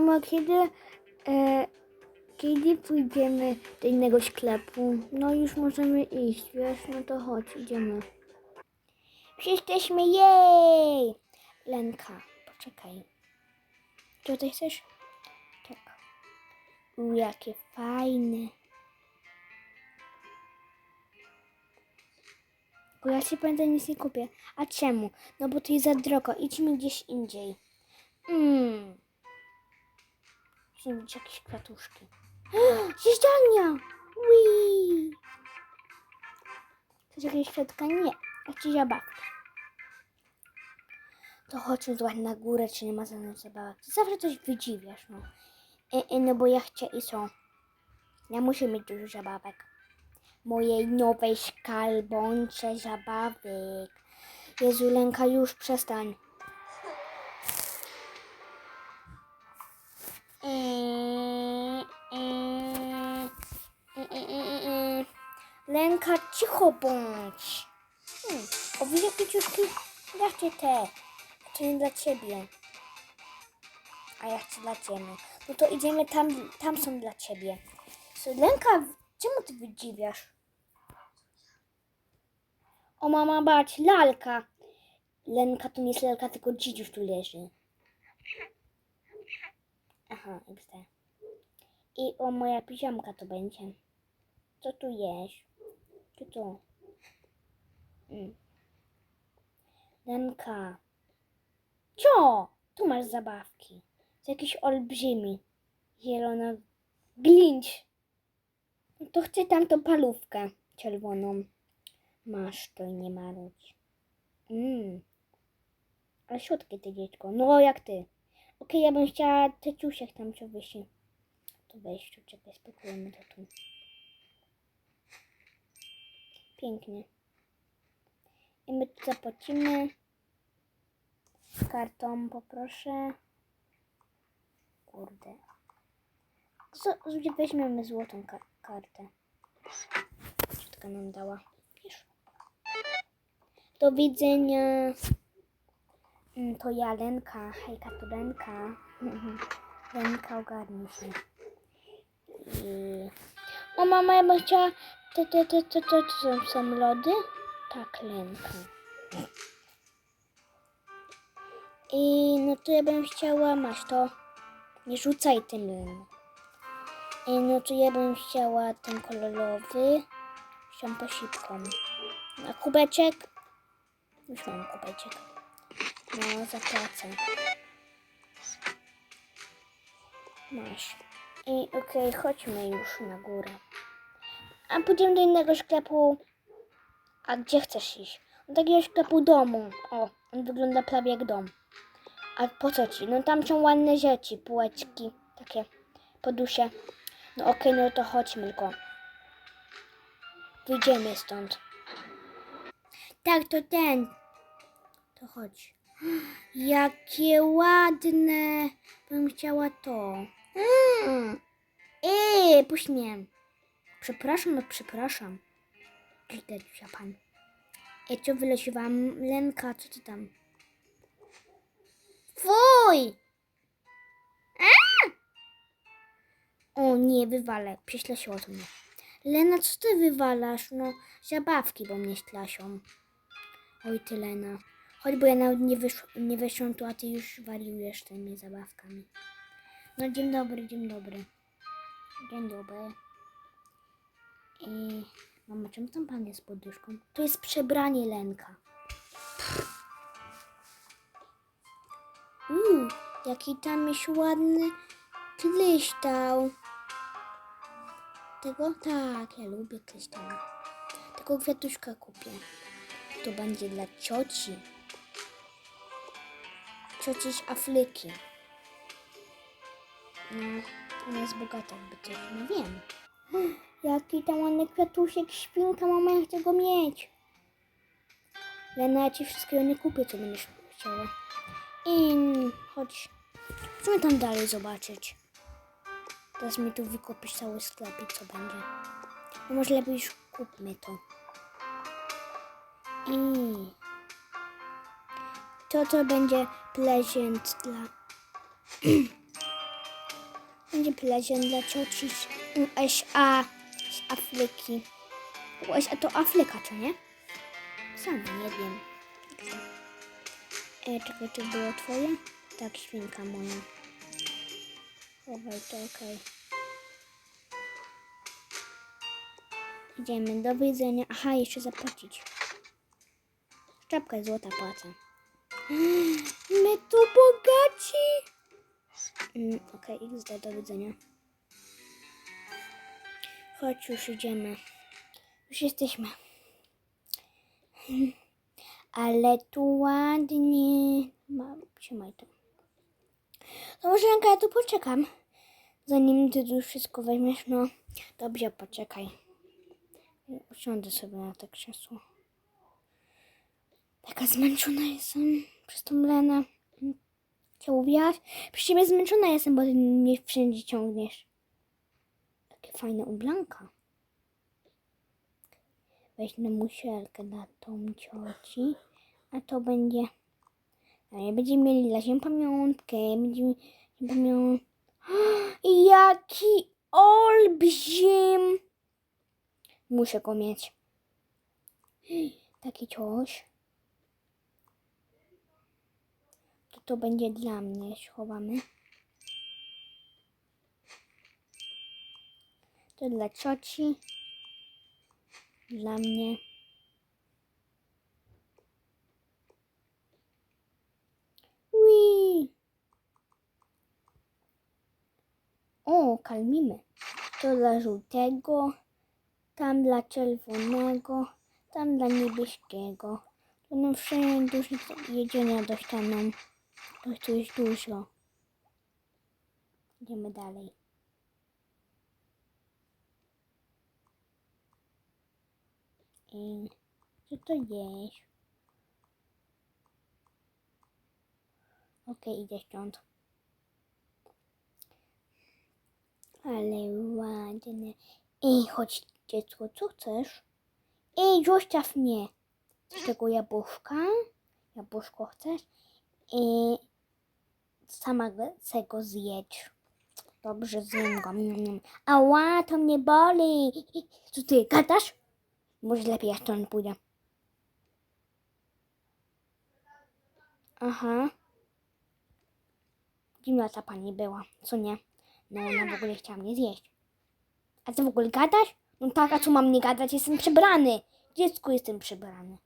Mamo, kiedy, e, kiedy pójdziemy do innego sklepu? No już możemy iść, wiesz? No to chodź, idziemy. Jesteśmy, jej! Lenka, poczekaj. Co ty chcesz? Tak. U, jakie fajne. Bo ja się pamiętam nic nie kupię. A czemu? No bo to jest za drogo. Idźmy gdzieś indziej. Mmm. Mieć jakieś kwiatuszki. Zjeżdżalnia! Wii! Chcesz jakieś kwiatka? Nie. A ci zabawkę. To chodźmy zobaczyć na górę, czy nie ma żadnych zabawek. Zawsze coś wydziwiasz, no. E, e, no bo ja chcę i są. Ja muszę mieć dużo zabawek. Mojej nowej skalbące zabawek. Jezu, Lenka, już przestań. Lenka, cicho bądź. Hmm. O, widzę kciuszki? Ja chcę te. To nie dla ciebie. A ja chcę dla ciebie. No to idziemy tam, tam są dla ciebie. Lenka, czemu ty wydziwiasz? O mama, bać, lalka. Lenka to nie jest lalka, tylko dzidziuś tu leży. Aha, XD. I o moja piżamka to będzie. Co tu jest? To? Mm. Lenka. Co? Tu masz zabawki. To jakiś olbrzymi. Zielona glincz. No to chcę tamtą palówkę czerwoną. Masz to i nie marudź. Mmm. Ale słodkie ty dziecko. No jak ty. Okej, ja bym chciała te ciusiek tam co weź tu, czekaj, spakujemy to tu. Pięknie. I my tu zapłacimy. Kartą poproszę. Kurde. Co, weźmiemy złotą ka- kartę. Ciotka nam dała. Do widzenia. Mm, To ja, Lenka. Hejka, to Lenka. Lenka, ogarnij się. I... O, mama, ja bym chciała... To, to, to, to, to, to są, lody? Tak, Lenka. I no to ja bym chciała... Masz to. Nie rzucaj tym. I no to ja bym chciała ten kolorowy. Z posipką. A kubeczek? Już mam kubeczek. No, zapłacę. Masz. I okej, chodźmy już na górę. A pójdziemy do innego sklepu. A gdzie chcesz iść? Do takiego sklepu domu. O, on wygląda prawie jak dom. A po co ci? No tam są ładne rzeczy, półeczki, takie podusie. No okej, no to chodźmy tylko. Wyjdziemy stąd. Tak, to ten. To chodź. Jakie ładne. Bym chciała to. Mm. Ej, puść mnie. Przepraszam, no przepraszam. Widać, pan. Ej, co wyleciowałam? Lenka, co ty tam? Fuj! A! O nie, wywalę. Prześlę się od mnie. Lena, co ty wywalasz? No, zabawki, bo mnie ślasią. Oj, ty Lena. Chodź, bo ja nawet nie, wysz, nie weszłam tu, a ty już wariujesz tymi zabawkami. No, dzień dobry, dzień dobry. Dzień dobry. I... Mama, czemu tam pan jest poduszką? To jest przebranie Lenka. Uuu, jaki tam jest ładny kryształ. Tego? Tak, ja lubię kryształy. Tego kwiatuszka kupię. To będzie dla cioci. Cioci z Afryki. No, ona jest bogata, jakby coś, nie wiem. Jaki tam ładny kwiatuszek, świnka, mama, ja chcę go mieć. Lena, ja ci wszystkiego nie kupię, co będziesz chciała. I chodź. Chcemy tam dalej zobaczyć. Teraz mi tu wykupisz cały sklep i co będzie. No może lepiej już kupmy to. I to to będzie prezent dla będzie prezent dla cioci z USA, z Afryki. USA to Afryka, czy nie? Sam nie wiem. E, czekaj, czy było twoje? Tak, świnka moja. Chowaj to, okej. Idziemy, do widzenia. Aha, jeszcze zapłacić. Czapka złota płaca. My tu bogaci! Mm, Okej, XD, do widzenia. Chodź, już idziemy. Już jesteśmy. Ale tu ładnie. Mam, trzymaj to. To może Janka, ja tu poczekam. Zanim ty tu wszystko weźmiesz, no. Dobrze, poczekaj. Usiądę sobie na to krzesło. Taka zmęczona jestem przez tą Lenę. Mówiłaś? Przecież ciebie zmęczona jestem, bo ty mnie wszędzie ciągniesz. Takie fajne ublanka. Weź na muszelkę na tą cioci, a to będzie... A nie będziemy mieli dla siebie pamiątkę, będziemy pamiątkę. Jaki olbrzym! Muszę go mieć. Taki coś. To będzie dla mnie. Schowamy. To dla cioci. Dla mnie. Ui. O, kalmimy. To dla żółtego. Tam dla czerwonego. Tam dla niebieskiego. Nam wszędzie już jedzenia dostaną. To tu jest dużo. Idziemy dalej. I co to jest? Okej, idę stąd. Ale ładne. Ej, chodź dziecko, co chcesz? Ej, zostaw mnie. Z tego jabłuszka? Jabłuszko chcesz? I sama go- se go zjedź. Dobrze, zjem go. Ała, to mnie boli. Co ty, gadasz? Może lepiej ja stąd pójdę. Aha. Dziwna ta pani była, co nie? No ona w ogóle chciała mnie zjeść. A ty w ogóle gadasz? No tak, a co mam nie gadać? Jestem przebrany. Dziecku jestem przebrany.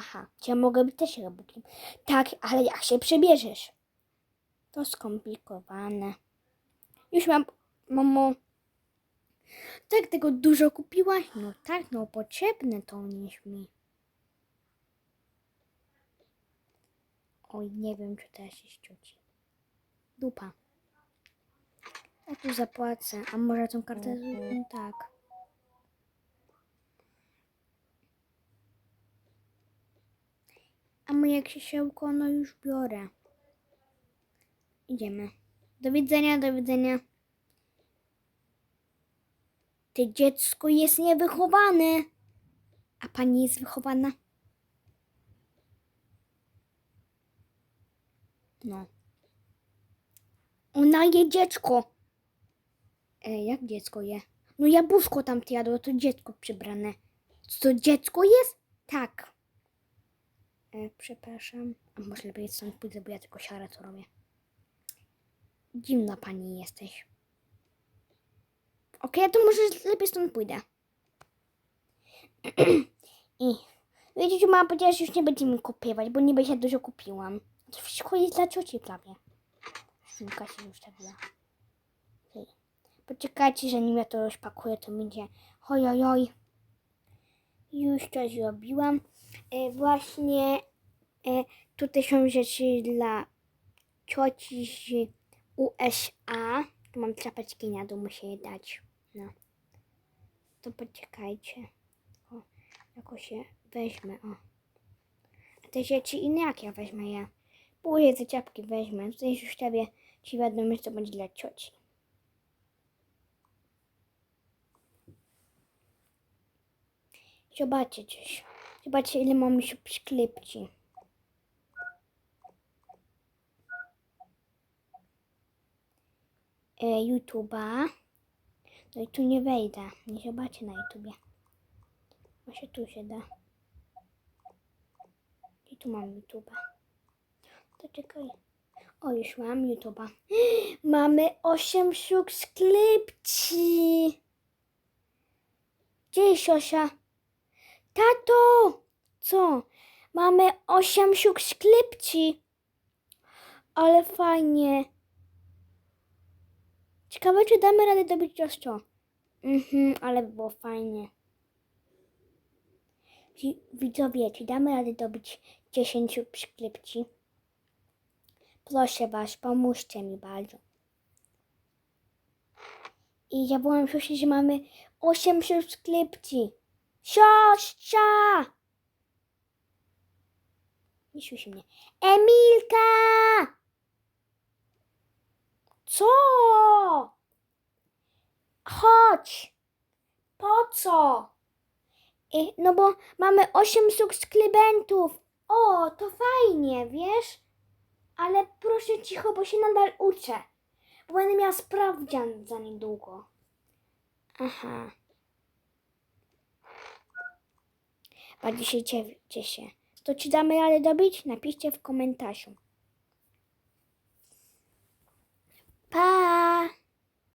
Aha, czy ja mogę być też jabłkiem? Tak, ale jak się przebierzesz? To skomplikowane. Już mam, mamo. Tak tego dużo kupiłaś? No tak, no potrzebne to niż mi. Oj, nie wiem, czy to jest cioci. Dupa. Ja tu zapłacę. A może tą kartę zrobię tak. A moje krzesełko, no już biorę. Idziemy. Do widzenia, do widzenia. Ty dziecko jest niewychowane. A pani jest wychowana? No. Ona je dziecko. E, jak dziecko je? No jabłuszko tam jadło, to dziecko przybrane. Co to dziecko jest? Tak. E, przepraszam. A może lepiej stąd pójdę, bo ja tylko siarę to robię. Dziwna pani jesteś. Okej, to może lepiej stąd pójdę. I wiecie, mama powiedziała, że już nie będzie mi kupować, bo niby się dużo kupiłam. To wszystko jest dla cioci prawie. Simka się już stawiła. Poczekajcie, zanim ja to rozpakuję, to będzie oj, oj, oj. Już to zrobiłam. E, właśnie e, tutaj są rzeczy dla cioci z USA. Tu mam czapeczki na dół, muszę je dać. No. To poczekajcie. O, jako się weźmę, o. A te rzeczy inne jak ja wezmę je? Później te czapki wezmę. Tutaj już ustawię ci wiadomość, co będzie dla cioci. Zobaczcie coś. Zobaczcie, ile mamy subskrypcji. e, YouTube'a. No i tu nie wejdę. Nie zobaczę na YouTubie. Może tu się da. I tu mam YouTube'a. To czekaj. O, już mam YouTube'a. Mamy 8 subskrypcji. Gdzie jest Osia? Tato! Co? Mamy 8 subskrypcji. Ale fajnie. Ciekawe, czy damy radę dobić jeszcze. Mhm, ale by było fajnie. Wi- Widzowie, czy damy radę dobić 10 subskrypcji? Proszę was, pomóżcie mi bardzo. I ja byłam w że mamy 8 subskrypcji. Siostra! Nie słyszy mnie. Emilka! Co? Chodź. Po co? No bo mamy 8 subskrybentów. O, to fajnie, wiesz? Ale proszę cicho, bo się nadal uczę. Bo będę miała sprawdzian za niedługo. Aha. Bardzo się cie- cieszę. To czy damy radę dobić? Napiszcie w komentarzu. Pa!